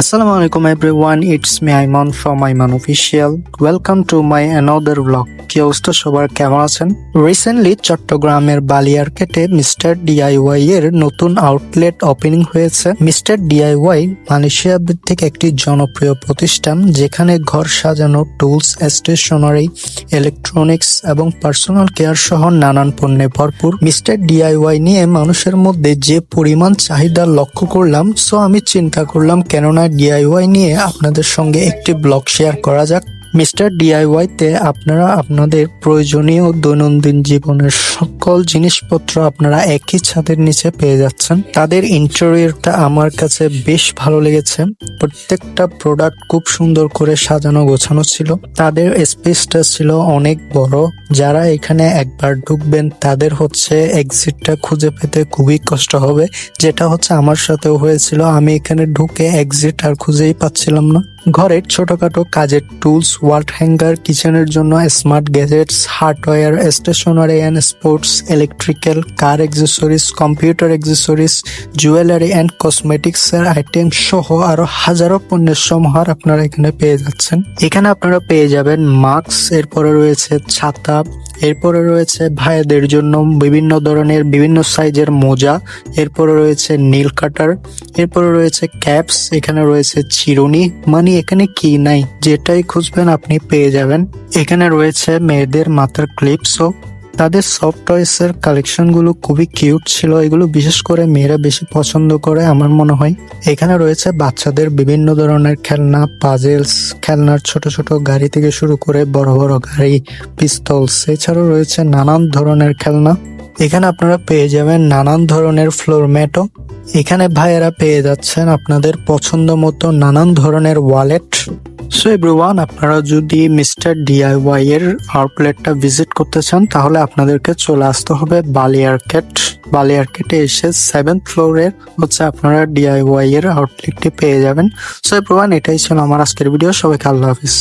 Assalamu alaikum everyone, it's me Ayman from Ayman Official. Welcome to my another vlog. কি অবস্থা সবার? কেমন আছেন? রিসেন্টলি চট্টগ্রামের বালিয়ারকেটে মিস্টার ডিআইওয়াই এর নতুন আউটলেট ওপেনিং হয়েছে। মিস্টার ডিআইওয়াই মালয়েশিয়া ভিত্তিক একটি জনপ্রিয় প্রতিষ্ঠান যেখানে ঘর সাজানো টুলস স্টেশনারি ইলেকট্রনিক্স এবং পার্সোনাল কেয়ার সহ নানান পণ্যে ভরপুর। মিস্টার ডিআইওয়াই নিয়ে মানুষের মধ্যে যে পরিমাণ চাহিদা লক্ষ্য করলাম সো আমি চিন্তা করলাম কেননা ডিআইওয়াই নিয়ে আপনাদের সঙ্গে একটি ব্লগ শেয়ার করা যাক। মিস্টার ডিআইওয়াই তে আপনারা আপনাদের প্রয়োজনীয় দৈনন্দিন জীবনের সকল জিনিসপত্র আপনারা একই ছাদের নিচে পেয়ে যাচ্ছেন। তাদের ইন্টেরিয়রটা আমার কাছে বেশ ভালো লেগেছে। প্রত্যেকটা প্রোডাক্ট খুব সুন্দর করে সাজানো গোছানো ছিল। তাদের স্পেসটা ছিল অনেক বড়। যারা এখানে একবার ঢুকবেন, তাদের হচ্ছে এক্সিটটা খুঁজে পেতে খুবই কষ্ট হবে। যেটা হচ্ছে আমার সাথেও হয়েছিল। আমি এখানে ঢুকে এক্সিট আর খুঁজেই পাচ্ছিলাম না। ঘরের ছোটখাটো কাজের টুলস ওয়াল্ট হ্যাঙ্গার কিচেনের জন্য smart gadgets hardware stationery and sports electrical car accessories computer accessories jewellery and cosmetics এর আইটেম সহ আরও হাজারো পণ্যের সমাহার আপনারা এখানে পেয়ে যাচ্ছেন। এখানে আপনারা পেয়ে যাবেন মাস্ক এরপরে রয়েছে ছাতা এরপরে রয়েছে ভাইদের জন্য বিভিন্ন ধরনের, বিভিন্ন সাইজের মোজা। এরপরে রয়েছে নীল কাটার। এরপরে রয়েছে ক্যাপস। এখানে রয়েছে চিরুনি। মানে এখানে কি নাই? যেটাই খুঁজবেন আপনি পেয়ে যাবেন। এখানে রয়েছে মেয়েদের মাথার ক্লিপসও। তাদের সফট টয়েস এর কালেকশনগুলো খুবই কিউট ছিল। এগুলো বিশেষ করে মেয়েরা বেশি পছন্দ করে আমার মনে হয়। এখানে রয়েছে বাচ্চাদের বিভিন্ন ধরনের খেলনা পাজেলস খেলনার ছোট ছোট গাড়ি থেকে শুরু করে বড় বড় গাড়ি পিস্তলস এছাড়াও রয়েছে নানান ধরনের খেলনা। এখানে আপনারা পেয়ে যাবেন নানান ধরনের ফ্লোর ম্যাটও এখানে ভাইয়েরা পেয়ে যাচ্ছেন আপনাদের পছন্দ মতো নানান ধরনের ওয়ালেট সো এভরিওয়ান আপনারা যদি মিস্টার ডিআইওয়াই এর আউটলেটটা ভিজিট করতে চান, তাহলে আপনাদেরকে চলে আসতে হবে বালি আর্কেট বালিয়ারকেট। বালিয়ারকেটে এসে সেভেন্থ ফ্লোরের হচ্ছে আপনারা ডিআইওয়াই এর আউটলেটটি পেয়ে যাবেন। সো এভরিওয়ান এটাই ছিল আমার আজকের ভিডিও সবাইকে আল্লাহ হাফিজ।